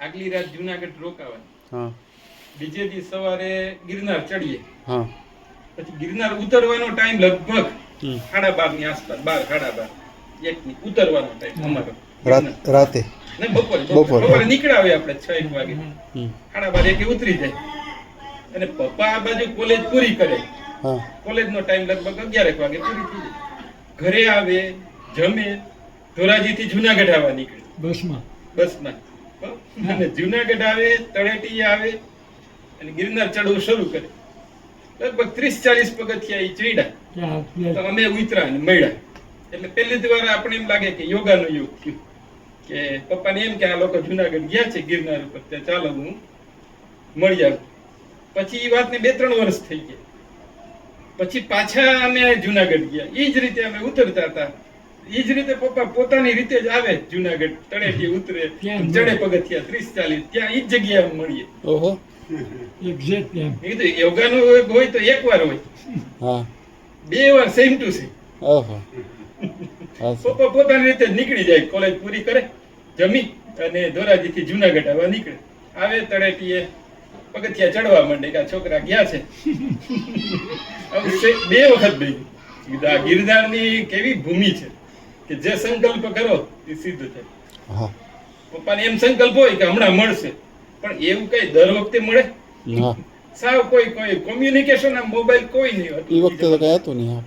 આગલી રાત જુનાગઢ રોકાવાની. બીજે દી સવારે ગિરનાર ચડીએ. પછી ગિરનાર ઉતરવાનો ટાઈમ લગભગ સાડા બારની આસપાસ બાર સાડા બાર. એક ની ઉતરવાનો ટાઈમ અમારો. રાતે બપોરે બપોરે. આપણે છ એક વાગે. સાડા બાર એકે ઉતરી જાય. અને પપ્પા આ બાજુ કોલેજ પૂરી કરે. કોલેજ નો ટાઈમ લગભગ અગિયાર વાગે પૂરી થઈ જાય. ઘરે આવે જમે ધોરાજી થી જુનાગઢ આવવા નીકળે. બસમાં? બસમાં. અને જુનાગઢ આવે તળેટી આવે અને ગિરનાર ચડવું શરૂ કરે. લગભગ ત્રીસ ચાલીસ પગથિયા એ ચડ્યા. તો અમે ઉતરા અને મળ્યા. એટલે પહેલી વાર આપણે એમ લાગે કે યોગાનો યોગ થયો. કે પપ્પાને એમ કે આ લોકો જુનાગઢ ગયા છે ગિરનાર ઉપર ત્યાં ચાલો હું મળી આવું. પછી એ વાતને બે ત્રણ વર્ષ થઈ ગયા. પછી પાછા અમે જુનાગઢ ગયા. એ જ રીતે અમે ઉતરતા હતા. એ જ રીતે પપ્પા પોતાની રીતે જ આવે જુનાગઢ તળેટી ઉતરે ત્યાં ચડે પગથિયા ત્રીસ ચાલીસ ત્યાં એ જ જગ્યાએ મળીએ. ઓહો. એક્ઝેક્ટ ત્યાં. મેં કીધું યોગાનો હોય તો એક વાર હોય. હા. બે વાર સેમ ટુ સેમ ઓહો. પપ્પા પોતાની રીતે નીકળી જાય કોલેજ પૂરી કરે જમી અને ધોરાજીથી જુનાગઢ આવવા નીકળે. આવે તળેટીએ પગથિયા ચડવા માંડે કે આ છોકરા ગયા છે? બે વખત આ ગિરનારની કેવી ભૂમિ છે. કે જે સંકલ્પ કરો એ સિદ્ધ થાય. પપ્પાને એમ સંકલ્પ હોય કે હમણાં મળશે. પણ એવું કઈ દર વખતે મળે? સાવ કોઈ કોઈ કોમ્યુનિકેશન આ મોબાઈલ કોઈ નહીં એ વખતે તો કઈ હતું નહીં હા.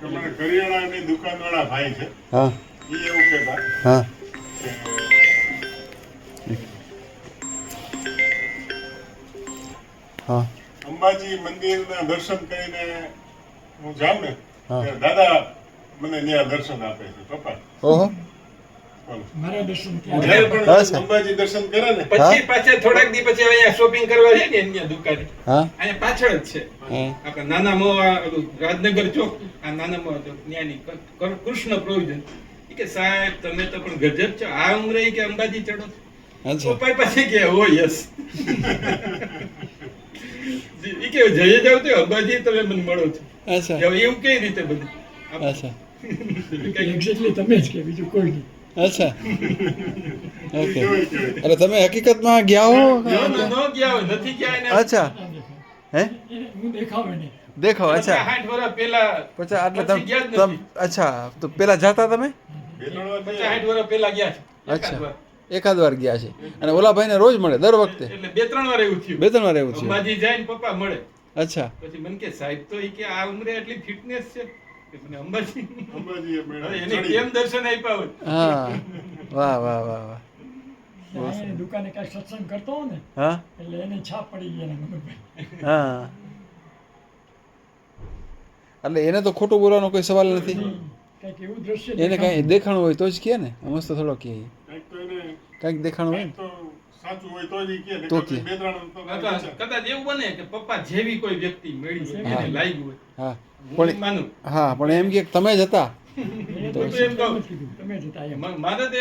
તમારા કરિયાણાની દુકાનવાળા ભાઈ છે. હા. ઈ એવું કહેતા હા. હા. અંબાજી મંદિરના દર્શન કરીને હું જાઉં ને દાદા મને ત્યાં દર્શન આપે છે પપ્પા. ઓહો. બોલો. મારા દર્શન ત્યાં જ્યારે પણ અચ્છા. અંબાજી દર્શન કરે ને. પછી પાછા થોડાક દી પછી અહીંયા શોપિંગ કરવા જાય ને અહીંયા દુકાને. અહીંયા પાછળ જ છે. આપણે નાના મોવા રાજનગર ચોક આ નાના મોવા ચોક ત્યાંની ક- ક- કૃષ્ણ પ્રોવિઝન કે સાહેબ તમે તો પણ ગજબ છો. આ ઉંમરે કે અંબાજી ચડો છો. પાસે કે ઓ યસ. ઈ કે જઈએ જાવ તો અંબાજી તમે મને મળો છો. એવું કઈ રીતે બધું? અચ્છા. એક્ઝેક્ટલી તમે જ કે બીજું કોઈ નહીં અચ્છા ઓકે એટલે તમે હકીકતમાં ગયા હો નથી ગયા અચ્છા દેખાવે અચ્છા વર્ષ પહેલા પછી એટલે તમે ગયા જ તમ નથી. અચ્છા તો પેલા જાતા તમે બે ત્રણ વાર પચાસ ગયા. સાઠ વર્ષ પહેલા ગયા એકાદ અચ્છા વાર. એકાદ વાર ગયા છે અને ઓલા ભાઈને રોજ મળે દર વખતે એટલે બે ત્રણ વાર એવું થયું બે ત્રણ વાર એવું થયું જાય પપ્પા મળે અચ્છા પછી મને કે સાહેબ તો એ કે આ ઉંમરે એટલી ફિટનેસ છે કે મને અંબાજી. અંબાજીએ હવે મેળા એને ચડી. કેમ દર્શન આપ્યા હોય? હા. વાહ વાહ વાહ વાહ. ત્યાં એની દુકાને કાંઈ સત્સંગ કરતો હોય ને એટલે એને છાપ પડી ગઈ એના હા. એટલે એને તો ખોટું બોલવાનો કોઈ સવાલ નથી. કંઈક એવું દ્રશ્ય એને કઈ દેખાણું હોય તો જ કહે ને. મસ્ત થોડો કે કાંઈક દેખાણું હોય ને. સાચું હોય તો નહીંતર તો કદાચ એવું બને કે પપ્પા જેવી કોઈ વ્યક્તિ મળી એને લાગ્યું હોય. હા. પણ હા પણ એમ કે તમે જ હતા. એમ કહું. જ મારે તો